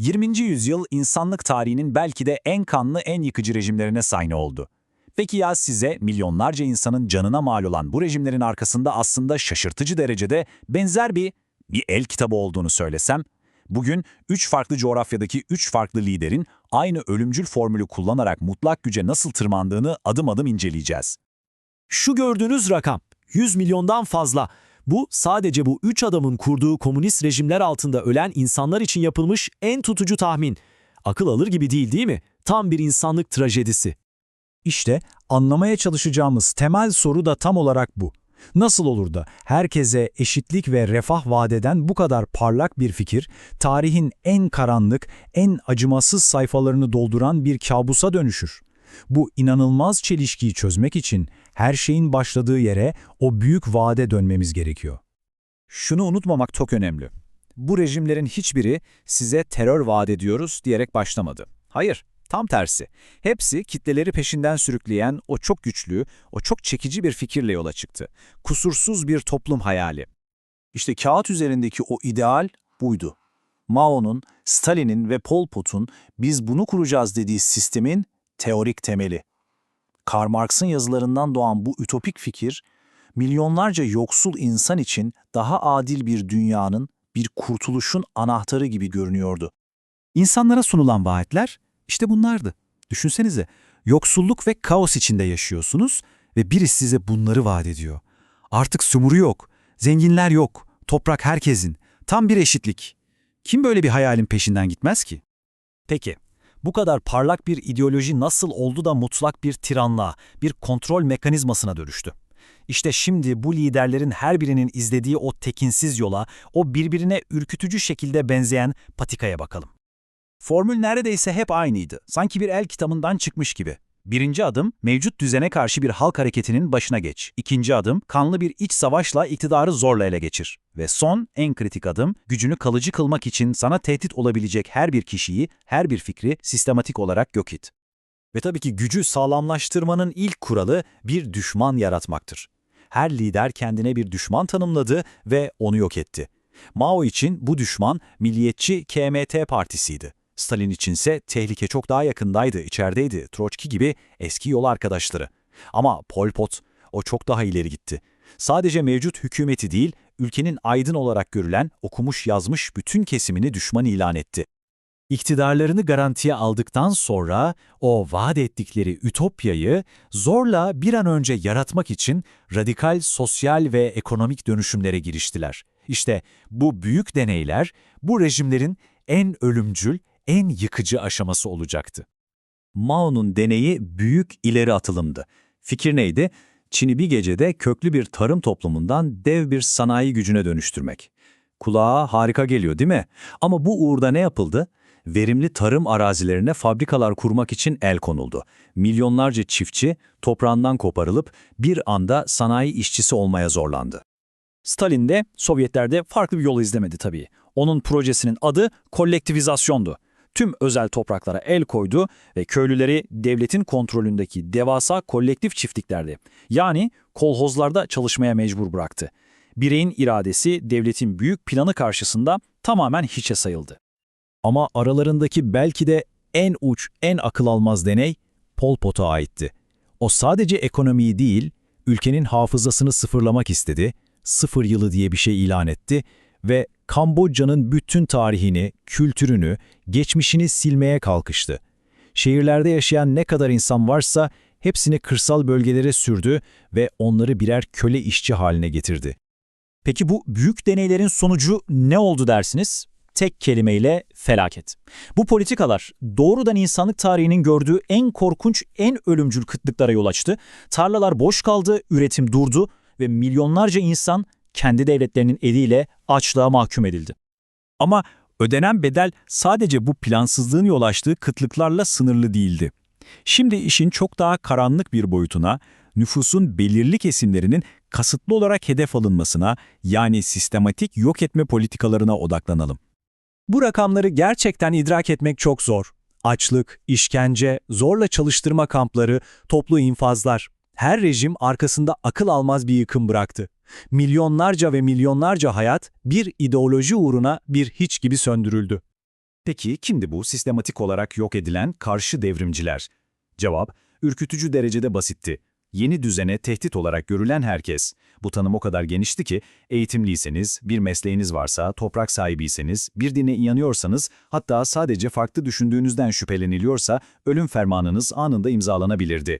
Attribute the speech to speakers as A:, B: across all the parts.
A: 20. yüzyıl insanlık tarihinin belki de en kanlı, en yıkıcı rejimlerine sahne oldu. Peki ya size milyonlarca insanın canına mal olan bu rejimlerin arkasında aslında şaşırtıcı derecede benzer bir bir el kitabı olduğunu söylesem? Bugün üç farklı coğrafyadaki üç farklı liderin aynı ölümcül formülü kullanarak mutlak güce nasıl tırmandığını adım adım inceleyeceğiz.
B: Şu gördüğünüz rakam 100 milyondan fazla. Bu sadece bu üç adamın kurduğu komünist rejimler altında ölen insanlar için yapılmış en tutucu tahmin. Akıl alır gibi değil değil mi? Tam bir insanlık trajedisi.
C: İşte anlamaya çalışacağımız temel soru da tam olarak bu. Nasıl olur da herkese eşitlik ve refah vadeden bu kadar parlak bir fikir, tarihin en karanlık, en acımasız sayfalarını dolduran bir kabusa dönüşür? Bu inanılmaz çelişkiyi çözmek için her şeyin başladığı yere, o büyük vaade dönmemiz gerekiyor.
A: Şunu unutmamak çok önemli. Bu rejimlerin hiçbiri size terör vaat ediyoruz diyerek başlamadı. Hayır, tam tersi. Hepsi kitleleri peşinden sürükleyen o çok güçlü, o çok çekici bir fikirle yola çıktı. Kusursuz bir toplum hayali. İşte kağıt üzerindeki o ideal buydu. Mao'nun, Stalin'in ve Pol Pot'un biz bunu kuracağız dediği sistemin teorik temeli. Karl Marx'ın yazılarından doğan bu ütopik fikir, milyonlarca yoksul insan için daha adil bir dünyanın, bir kurtuluşun anahtarı gibi görünüyordu. İnsanlara sunulan vaatler işte bunlardı. Düşünsenize, yoksulluk ve kaos içinde yaşıyorsunuz ve biri size bunları vaat ediyor. Artık sumuru yok, zenginler yok, toprak herkesin, tam bir eşitlik. Kim böyle bir hayalin peşinden gitmez ki?
B: Peki, bu kadar parlak bir ideoloji nasıl oldu da mutlak bir tiranlığa, bir kontrol mekanizmasına dönüştü? İşte şimdi bu liderlerin her birinin izlediği o tekinsiz yola, o birbirine ürkütücü şekilde benzeyen patikaya bakalım.
A: Formül neredeyse hep aynıydı. Sanki bir el kitabından çıkmış gibi. Birinci adım, mevcut düzene karşı bir halk hareketinin başına geç. İkinci adım, kanlı bir iç savaşla iktidarı zorla ele geçir. Ve son, en kritik adım, gücünü kalıcı kılmak için sana tehdit olabilecek her bir kişiyi, her bir fikri sistematik olarak yok et.
B: Ve tabii ki gücü sağlamlaştırmanın ilk kuralı bir düşman yaratmaktır. Her lider kendine bir düşman tanımladı ve onu yok etti. Mao için bu düşman milliyetçi KMT partisiydi. Stalin içinse tehlike çok daha yakındaydı, içerideydi, Troçki gibi eski yol arkadaşları. Ama Pol Pot, o çok daha ileri gitti. Sadece mevcut hükümeti değil, ülkenin aydın olarak görülen, okumuş yazmış bütün kesimini düşman ilan etti. İktidarlarını garantiye aldıktan sonra o vaat ettikleri ütopyayı zorla bir an önce yaratmak için radikal sosyal ve ekonomik dönüşümlere giriştiler. İşte bu büyük deneyler bu rejimlerin en ölümcül, en yıkıcı aşaması olacaktı.
A: Mao'nun deneyi büyük ileri atılımdı. Fikir neydi? Çin'i bir gecede köklü bir tarım toplumundan dev bir sanayi gücüne dönüştürmek. Kulağa harika geliyor değil mi? Ama bu uğurda ne yapıldı? Verimli tarım arazilerine fabrikalar kurmak için el konuldu. Milyonlarca çiftçi toprağından koparılıp bir anda sanayi işçisi olmaya zorlandı.
B: Stalin de Sovyetler'de farklı bir yol izlemedi tabii. Onun projesinin adı kolektivizasyondu. Tüm özel topraklara el koydu ve köylüleri devletin kontrolündeki devasa kolektif çiftliklerdi. Yani kolhozlarda çalışmaya mecbur bıraktı. Bireyin iradesi devletin büyük planı karşısında tamamen hiçe sayıldı.
C: Ama aralarındaki belki de en uç, en akıl almaz deney Pol Pot'a aitti. O sadece ekonomiyi değil, ülkenin hafızasını sıfırlamak istedi, sıfır yılı diye bir şey ilan etti ve Kamboçya'nın bütün tarihini, kültürünü, geçmişini silmeye kalkıştı. Şehirlerde yaşayan ne kadar insan varsa hepsini kırsal bölgelere sürdü ve onları birer köle işçi haline getirdi.
B: Peki bu büyük deneylerin sonucu ne oldu dersiniz? Tek kelimeyle felaket. Bu politikalar doğrudan insanlık tarihinin gördüğü en korkunç, en ölümcül kıtlıklara yol açtı. Tarlalar boş kaldı, üretim durdu ve milyonlarca insan kendi devletlerinin eliyle açlığa mahkum edildi.
C: Ama ödenen bedel sadece bu plansızlığın yol açtığı kıtlıklarla sınırlı değildi. Şimdi işin çok daha karanlık bir boyutuna, nüfusun belirli kesimlerinin kasıtlı olarak hedef alınmasına, yani sistematik yok etme politikalarına odaklanalım.
B: Bu rakamları gerçekten idrak etmek çok zor. Açlık, işkence, zorla çalıştırma kampları, toplu infazlar. Her rejim arkasında akıl almaz bir yıkım bıraktı. Milyonlarca ve milyonlarca hayat bir ideoloji uğruna bir hiç gibi söndürüldü. Peki kimdi bu sistematik olarak yok edilen karşı devrimciler? Cevap, ürkütücü derecede basitti. Yeni düzene tehdit olarak görülen herkes. Bu tanım o kadar genişti ki, eğitimliyseniz, bir mesleğiniz varsa, toprak sahibiyseniz, bir dine inanıyorsanız, hatta sadece farklı düşündüğünüzden şüpheleniliyorsa, ölüm fermanınız anında imzalanabilirdi.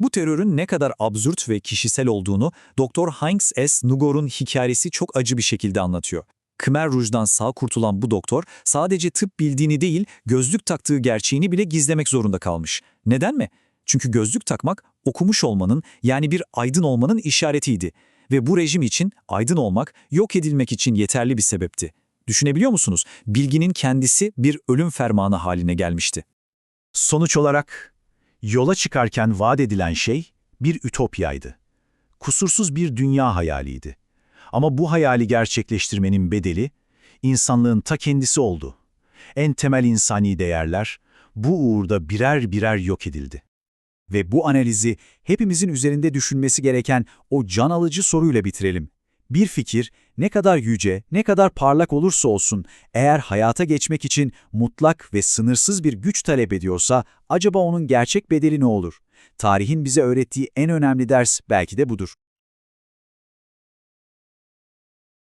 B: Bu terörün ne kadar absürt ve kişisel olduğunu Dr. Heinz S. Nugor'un hikayesi çok acı bir şekilde anlatıyor. Khmer Rouge'dan sağ kurtulan bu doktor sadece tıp bildiğini değil, gözlük taktığı gerçeğini bile gizlemek zorunda kalmış. Neden mi? Çünkü gözlük takmak okumuş olmanın yani bir aydın olmanın işaretiydi. Ve bu rejim için aydın olmak yok edilmek için yeterli bir sebepti. Düşünebiliyor musunuz? Bilginin kendisi bir ölüm fermanı haline gelmişti.
D: Sonuç olarak yola çıkarken vaat edilen şey bir ütopyaydı. Kusursuz bir dünya hayaliydi. Ama bu hayali gerçekleştirmenin bedeli insanlığın ta kendisi oldu. En temel insani değerler bu uğurda birer birer yok edildi.
A: Ve bu analizi hepimizin üzerinde düşünmesi gereken o can alıcı soruyla bitirelim. Bir fikir ne kadar yüce, ne kadar parlak olursa olsun eğer hayata geçmek için mutlak ve sınırsız bir güç talep ediyorsa acaba onun gerçek bedeli ne olur? Tarihin bize öğrettiği en önemli ders belki de budur.